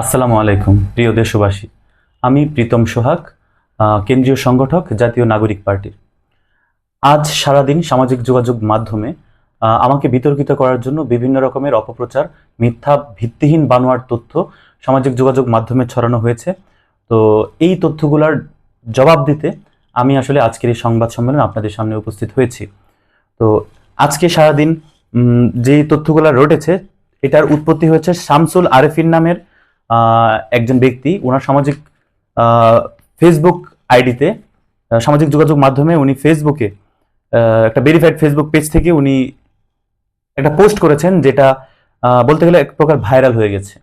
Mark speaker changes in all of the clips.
Speaker 1: আসসালামু আলাইকুম, প্রিয় দেশবাসী। আমি প্রীতম সোহাগ কেন্দ্রীয় সংগঠক জাতীয় নাগরিক পার্টির। আজ সারাদিন সামাজিক যোগাযোগ মাধ্যমে আমাকে বিতর্কিত করার জন্য বিভিন্ন রকমের অপপ্রচার, মিথ্যা, ভিত্তিহীন বানোয়ার তথ্য সামাজিক যোগাযোগ মাধ্যমে ছড়ানো হয়েছে। তো এই তথ্যগুলোর জবাব দিতে আমি আসলে আজকের এই সংবাদ সম্মেলনে আপনাদের সামনে উপস্থিত হয়েছি। তো আজকে সারাদিন যে তথ্যগুলো রটেছে, এটার উৎপত্তি হয়েছে শামসুল আরেফিন নামের একজন ব্যক্তি, ওনার সামাজিক ফেসবুক আইডিতে সামাজিক যোগাযোগ মাধ্যমে উনি ফেসবুকে একটা ভেরিফাইড ফেসবুক পেজ থেকে উনি একটা পোস্ট করেছেন যেটা বলতে গেলে এক প্রকার ভাইরাল হয়ে গেছে।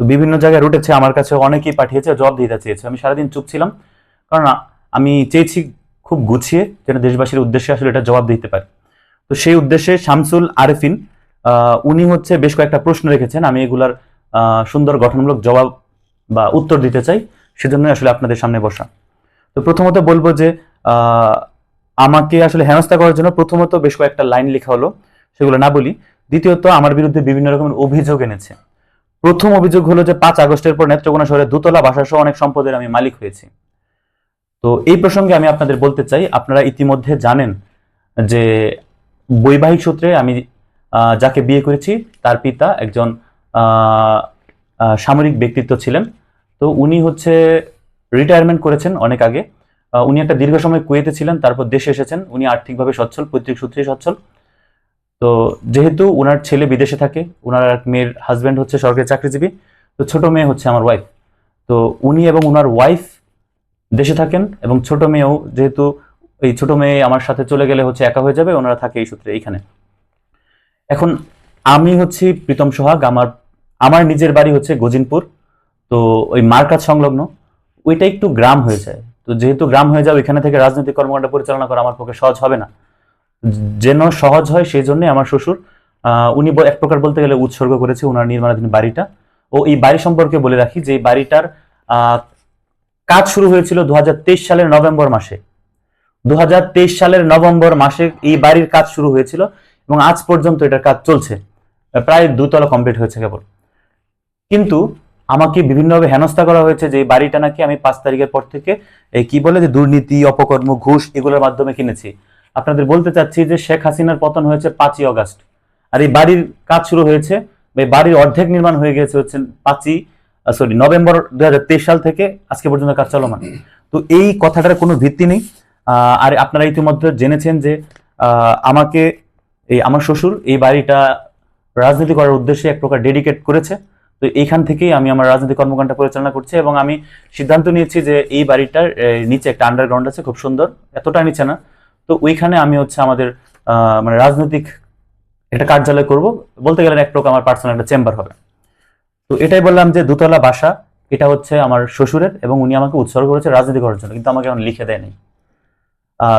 Speaker 1: তো বিভিন্ন জায়গায় রুটেছে আমার কাছে অনেকেই পাঠিয়েছে জব দিতে চেয়েছে। আমি সারাদিন চুপ ছিলাম, কারণ আমি চেয়েছি খুব গুছিয়ে যেন দেশবাসীর উদ্দেশ্যে আসলে এটা জবাব দিতে পারি। তো সেই উদ্দেশ্যে শামসুল আরেফিন উনি হচ্ছে বেশ কয়েকটা প্রশ্ন রেখেছেন। আমি এগুলার সুন্দর গঠনমূলক জবাব বা উত্তর দিতে চাই, সেজন্যই আসলে আপনাদের সামনে বসা। তো প্রথমত বলব যে আমাকে আসলে হেনস্থা করার জন্য প্রথমত বেশ কয়েকটা লাইন লেখা হলো, সেগুলো না বলি। দ্বিতীয়ত, আমার বিরুদ্ধে বিভিন্ন রকমের অভিযোগ এনেছে। প্রথম অভিযোগ হলো যে, পাঁচ আগস্টের পর নেত্রকোনা শহরে দুতলা বাসা সহ অনেক সম্পদের আমি মালিক হয়েছি। তো এই প্রসঙ্গে আমি আপনাদের বলতে চাই, আপনারা ইতিমধ্যে জানেন যে, বৈবাহিক সূত্রে আমি যাকে বিয়ে করেছি, তার পিতা একজন সামরিক ব্যক্তিত্ব ছিলেন। তো উনি হচ্ছে রিটায়ারমেন্ট করেছেন অনেক আগে। উনি একটা দীর্ঘ সময় কুয়েতে ছিলেন, তারপর দেশে এসেছেন। উনি আর্থিকভাবে সচ্ছল, পৈতৃক সূত্রে সচ্ছল। তো যেহেতু ওনার ছেলে বিদেশে থাকে ওনার এক মেয়ের হাজব্যান্ড হচ্ছে সরকারি চাকরিজীবী, তো ছোট মেয়ে হচ্ছে আমার ওয়াইফ তো উনি এবং ওনার ওয়াইফ দেশে থাকেন এবং ছোট মেয়েও যেহেতু এই ছোট মেয়ে আমার সাথে চলে গেলে হচ্ছে একা হয়ে যাবে, ওনারা থাকে এই সূত্রে এইখানে। এখন আমি হচ্ছি প্রীতম সোহাগ, আমার আমার নিজের বাড়ি হচ্ছে গজিনপুর, তো ওই মার্কাজ সংলগ্ন, ওইটা একটু গ্রাম হয়ে যায়। তো যেহেতু গ্রাম হয়ে যাবে এখানে থেকে রাজনৈতিক কর্মকাণ্ড পরিচালনা করা আমার পক্ষে সহজ হবে না। যেন সহজ হয়, সেই জন্যই আমার শ্বশুর উনি এক প্রকার বলতে গেলে উৎসর্গ করেছে ওনার নির্মাণাধীন বাড়িটা। ও এই বাড়ি সম্পর্কে বলে রাখি যে বাড়িটার কাজ শুরু হয়েছিল দু হাজার তেইশ সালের নভেম্বর মাসে। দু হাজার তেইশ সালের নভেম্বর মাসে এই বাড়ির কাজ শুরু হয়েছিল এবং আজ পর্যন্ত এটার কাজ চলছে। প্রায় দুতলা কমপ্লিট হয়েছে কেবল। কিন্তু আমাকে বিভিন্নভাবে হেনস্থা করা হয়েছে যে বাড়িটা নাকি আমি পাঁচ তারিখের পর থেকে এই কি বলে যে দুর্নীতি, অপকর্ম, ঘুষ এগুলোর মাধ্যমে কিনেছি। আপনাদের বলতে চাচ্ছি যে শেখ হাসিনার পতন হয়েছে পাঁচই অগাস্ট। আর এই বাড়ির কাজ শুরু হয়েছে, এই বাড়ির অর্ধেক নির্মাণ হয়ে গেছে হচ্ছে পাঁচই সরি নভেম্বর দু হাজার তেইশ সাল থেকে আজকে পর্যন্ত কাজ চলমান। তো এই কথাটার কোনো ভিত্তি নেই। আর আপনারা ইতিমধ্যে জেনেছেন যে আমাকে, এই আমার শ্বশুর এই বাড়িটা রাজনীতি করার উদ্দেশ্যে এক প্রকার ডেডিকেট করেছে। তো এইখান থেকেই আমি আমার রাজনৈতিক কর্মকাণ্ড পরিচালনা করছি এবং আমি সিদ্ধান্ত নিয়েছি যে এই বাড়িটার নিচে একটা আন্ডারগ্রাউন্ড আছে, খুব সুন্দর। এতটা নিচে না। তো ওইখানে আমি হচ্ছে আমাদের মানে রাজনৈতিক একটা কার্যালয় করব। বলতে গেলে এক প্রকার আমার পার্সোনাল একটা চেম্বার হবে। তো এটাই বললাম যে দুতলা বাসা, এটা হচ্ছে আমার শ্বশুরের এবং উনি আমাকে উৎসর্গ করেছে রাজনীতি করার জন্য, কিন্তু আমাকে এখন লিখে দেয়নি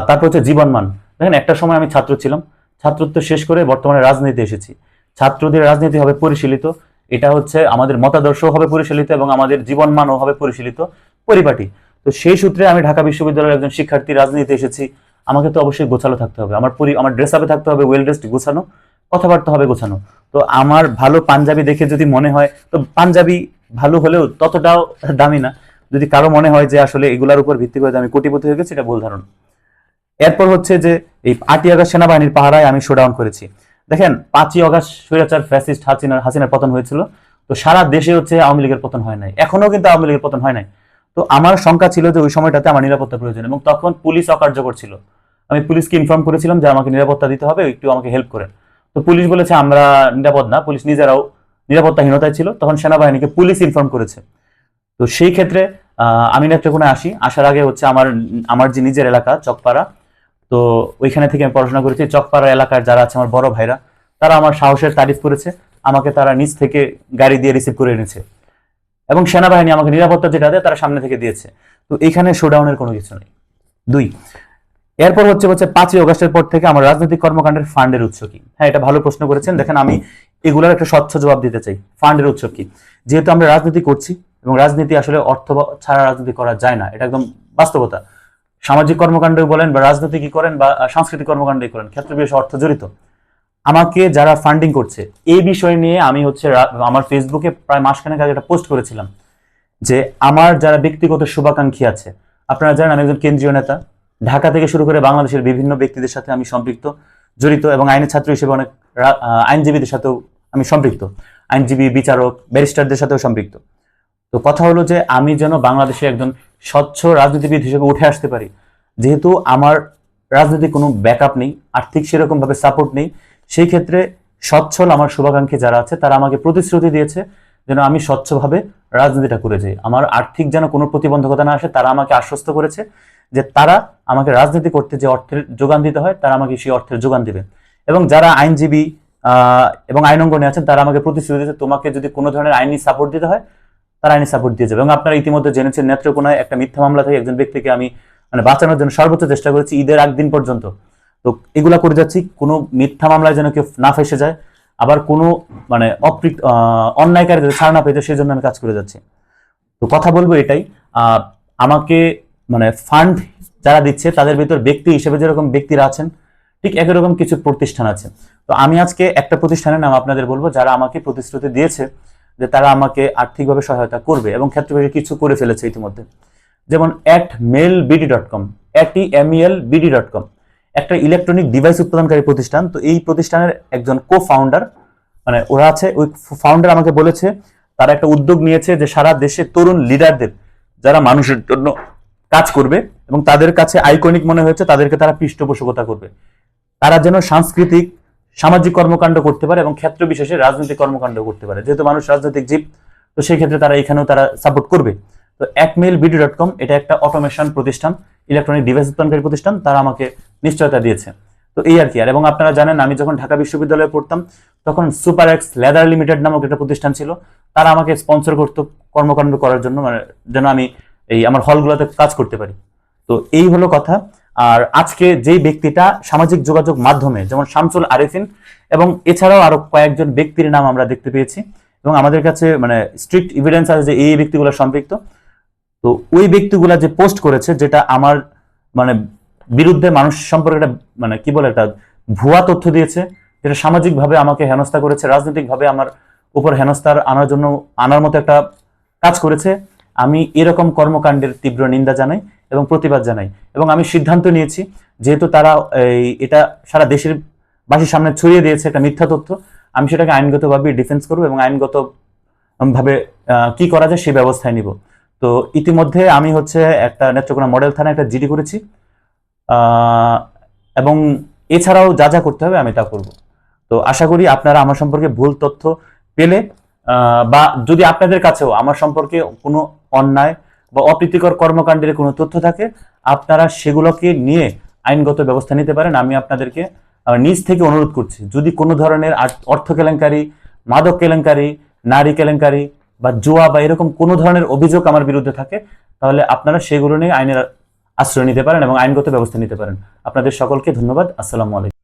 Speaker 1: তারপর হচ্ছে জীবনমান দেখেন, একটা সময় আমি ছাত্র ছিলাম। ছাত্রত্ব শেষ করে বর্তমানে রাজনীতি এসেছি। ছাত্রদের রাজনীতি হবে পরিশীলিত। এটা হচ্ছে আমাদের মতাদর্শ হবে পরিশীলিত এবং আমাদের জীবনমানও হবে পরিশীলিত পরিপাটি। তো সেই সূত্রে আমি ঢাকা বিশ্ববিদ্যালয়ের একজন শিক্ষার্থী রাজনীতিতে এসেছি। আমাকে তো অবশ্যই গোছালো থাকতে হবে। আমার পরি আমার ড্রেস আপে থাকতে হবে ওয়েল ড্রেসড গোছানো, কথাবার্তা হবে গোছানো। তো আমার ভালো পাঞ্জাবি দেখে যদি মনে হয়, তো পাঞ্জাবি ভালো হলেও ততটাও দামি না। যদি কারও মনে হয় যে আসলে এগুলার উপর ভিত্তি করে আমি কোটিপতি হয়ে গেছি, এটা ভুল ধারণা। এরপর হচ্ছে যে এই আটিয়াগা সেনাবাহিনীর পাহারায় আমি শোডাউন করেছি। দেখেন, পাঁচই আগস্ট স্বৈরাচার ফ্যাসিস্ট হাসিনার হাসিনার পতন হয়েছিল। তো সারা দেশে হচ্ছে আওয়ামী লীগের পতন হয় নাই। এখনও কিন্তু আওয়ামী লীগের পতন হয় নাই। তো আমার শঙ্কা ছিল যে ওই সময়টাতে আমার নিরাপত্তা প্রয়োজন এবং তখন পুলিশ অকার্যকর ছিল। আমি পুলিশকে ইনফর্ম করেছিলাম যে আমাকে নিরাপত্তা দিতে হবে, একটু আমাকে হেল্প করেন। তো পুলিশ বলেছে, আমরা নিরাপদ না। পুলিশ নিজেরাও নিরাপত্তাহীনতায় ছিল। তখন সেনাবাহিনীকে পুলিশ ইনফর্ম করেছে। তো সেই ক্ষেত্রে আমি নেত্রকোনায় আসি। আসার আগে হচ্ছে আমার আমার যে নিজের এলাকা, চকপাড়া তো ওইখানে থেকে আমি পড়াশোনা করেছি। চকপাড়া এলাকার যারা আছে আমার বড় ভাইরা, তারা আমার সাহসের তারিফ করেছে। আমাকে তারা নিজ থেকে গাড়ি দিয়ে রিসিভ করে এনেছে। এবং সেনাবাহিনী আমাকে নিরাপত্তা যেটা দেয় তারা সামনে থেকে দিয়েছে। তো এখানে শোডাউনের কোনো কিছু নেই। দুই, এরপর হচ্ছে হচ্ছে পাঁচই অগস্টের পর থেকে আমার রাজনৈতিক কর্মকাণ্ডের ফান্ডের উৎস কি? হ্যাঁ এটা ভালো প্রশ্ন করেছেন। দেখেন, আমি এগুলোর একটা স্বচ্ছ জবাব দিতে চাই। ফান্ডের উৎস কি? যেহেতু আমরা রাজনীতি করছি এবং রাজনীতি আসলে অর্থ ছাড়া রাজনীতি করা যায় না, এটা একদম বাস্তবতা। সামাজিক কর্মকাণ্ড বলেন বা রাজনীতি করেন বা সাংস্কৃতিক কর্মকাণ্ডই করেন ক্ষেত্র বিশেষে অর্থ জড়িত। আমাকে যারা ফান্ডিং করছে, এই বিষয় নিয়ে আমি হচ্ছে আমার ফেসবুকে প্রায় মাসখানেক আগে একটা পোস্ট করেছিলাম যে আমার যারা ব্যক্তিগত শুভাকাঙ্ক্ষী আছে, আপনারা জানেন আমি একজন কেন্দ্রীয় নেতা। ঢাকা থেকে শুরু করে বাংলাদেশের বিভিন্ন ব্যক্তিদের সাথে আমি সম্পৃক্ত, জড়িত এবং আইনের ছাত্র হিসেবে অনেক আইনজীবীদের সাথেও আমি সম্পৃক্ত। আইনজীবী, বিচারক, ব্যারিস্টারদের সাথেও সম্পৃক্ত। তো কথা হলো যে আমি যেন বাংলাদেশে একজন স্বচ্ছ রাজনীতিবিদ হিসেবে উঠে আসতে পারি। যেহেতু আমার রাজনৈতিক কোনো ব্যাকআপ নেই, আর্থিক সেরকমভাবে সাপোর্ট নেই, সেই ক্ষেত্রে সচ্ছল আমার শুভাকাঙ্ক্ষী যারা আছে, তারা আমাকে প্রতিশ্রুতি দিয়েছে যেন আমি স্বচ্ছভাবে রাজনীতিটা করে যাই। আমার আর্থিক যেন কোনো প্রতিবন্ধকতা না আসে, তারা আমাকে আশ্বস্ত করেছে যে তারা আমাকে রাজনীতি করতে যে অর্থের যোগান দিতে হয়, তারা আমাকে সেই অর্থের যোগান দিবে। এবং যারা আইনজীবী এবং আইন অঙ্গনে আছেন, তারা আমাকে প্রতিশ্রুতি দিয়েছে, তোমাকে যদি কোনো ধরনের আইনি সাপোর্ট দিতে হয় তারা আইনি সাপোর্ট দিয়ে যাবে এবং আপনারা ইতিমধ্যে জেনেছেন নেত্রকোনায় একটা মিথ্যা মামলা থেকে একজন ব্যক্তিকে আমি মানে বাঁচানোর জন্য সর্বোচ্চ চেষ্টা করেছি ঈদের আগ দিন পর্যন্ত। তো এগুলা করে যাচ্ছি কোনো মিথ্যা মামলায় যেন কেউ না ফেসে যায় আবার কোনো মানে অপ্রিক আহ, অন্যায়কারী যাতে ছাড় না পেয়ে যায় সেই জন্য আমি কাজ করে যাচ্ছি। তো কথা বলব এটাই আমাকে মানে ফান্ড যারা দিচ্ছে তাদের ভিতর ব্যক্তি হিসেবে যেরকম ব্যক্তিরা আছেন ঠিক একই রকম কিছু প্রতিষ্ঠান আছে। তো আমি আজকে একটা প্রতিষ্ঠানের নাম আপনাদের বলব যারা আমাকে প্রতিশ্রুতি দিয়েছে যে তারা আমাকে আর্থিকভাবে সহায়তা করবে এবং ক্ষেত্রবিশেষে কিছু করে ফেলেছে ইতিমধ্যে। যেমন at mail BD dot com AT MEL BD dot com একটা ইলেকট্রনিক ডিভাইস উৎপাদনকারী প্রতিষ্ঠান। তো এই প্রতিষ্ঠানের একজন কো ফাউন্ডার মানে ওরা আছে, ওই ফাউন্ডার আমাকে বলেছে, তারা একটা উদ্যোগ নিয়েছে যে সারা দেশে তরুণ লিডারদের যারা মানুষের জন্য কাজ করবে এবং তাদের কাছে আইকনিক মনে হয়েছে, তাদেরকে তারা পৃষ্ঠপোষকতা করবে। তারা যেন সাংস্কৃতিক সামাজিক কর্মকাণ্ড করতে পারে এবং ক্ষেত্র বিশেষে রাজনৈতিক কর্মকাণ্ড করতে পারে। যেহেতু মানুষ রাজনৈতিক জীব, তো সেই ক্ষেত্রে তারা এখানেও তারা সাপোর্ট করবে। তো একমেল বিডি ডট কম এটা একটা অটোমেশন প্রতিষ্ঠান ইলেকট্রনিক ডিভাইস উৎপাদনকারী প্রতিষ্ঠান, তারা আমাকে নিশ্চয়তা দিয়েছে। তো এই আর কি। আর এবং আপনারা জানেন, আমি যখন ঢাকা বিশ্ববিদ্যালয়ে পড়তাম, তখন সুপার এক্স লেদার লিমিটেড নামক একটা প্রতিষ্ঠান ছিল। তারা আমাকে স্পন্সর করতো কর্মকাণ্ড করার জন্য মানে যেন আমি এই আমার হলগুলোতে কাজ করতে পারি। তো এই হলো কথা। আর আজকে যেই ব্যক্তিটা সামাজিক যোগাযোগ মাধ্যমে, যেমন শামসুল আরিফিন, এবং এছাড়াও আরও কয়েকজন ব্যক্তির নাম আমরা দেখতে পেয়েছি, এবং আমাদের কাছে মানে স্ট্রিক্ট এভিডেন্স আছে যে এই ব্যক্তিগুলো সম্পৃক্ত। তো ওই ব্যক্তিগুলা যে পোস্ট করেছে, যেটা আমার মানে বিরুদ্ধে মানুষ সম্পর্কে একটা মানে কি বলে একটা ভুয়া তথ্য দিয়েছে, যেটা সামাজিকভাবে আমাকে হেনস্থা করেছে, রাজনৈতিকভাবে আমার উপর হেনস্থার আনার জন্য, আনার মতো একটা কাজ করেছে। আমি এরকম কর্মকাণ্ডের তীব্র নিন্দা জানাই। এবং প্রতিবাদ জানাই। এবং আমি সিদ্ধান্ত নিয়েছি, যেহেতু তারা এই, এটা সারা দেশের বাসীর সামনে ছড়িয়ে দিয়েছে একটা মিথ্যা তথ্য, আমি সেটাকে আইনগতভাবে ডিফেন্স করব এবং আইনগত ভাবে কি করা যায় সেই ব্যবস্থায় নিব। তো ইতিমধ্যে আমি হচ্ছে একটা নেত্রকোনা মডেল থানায় একটা জিডি করেছি এবং এছাড়াও যা যা করতে হবে আমি তা করব। তো আশা করি আপনারা আমার সম্পর্কে ভুল তথ্য পেলে বা যদি আপনাদের কাছেও আমার সম্পর্কে কোনো অন্যায় বা অপ্রীতিকর কর্মকাণ্ডের কোনো তথ্য থাকে, আপনারা সেগুলোকে নিয়ে আইনগত ব্যবস্থা নিতে পারেন। আমি আপনাদেরকে নিজ থেকে অনুরোধ করছি, যদি কোনো ধরনের অর্থ কেলেঙ্কারি, মাদক কেলেঙ্কারি, নারী কেলেঙ্কারি বা জুয়া বা এরকম কোনো ধরনের অভিযোগ আমার বিরুদ্ধে থাকে, তাহলে আপনারা সেগুলো নিয়ে আইনের আশ্রয় নিতে পারেন এবং আইনগত ব্যবস্থা নিতে পারেন। আপনাদের সকলকে ধন্যবাদ। আসসালামু আলাইকুম।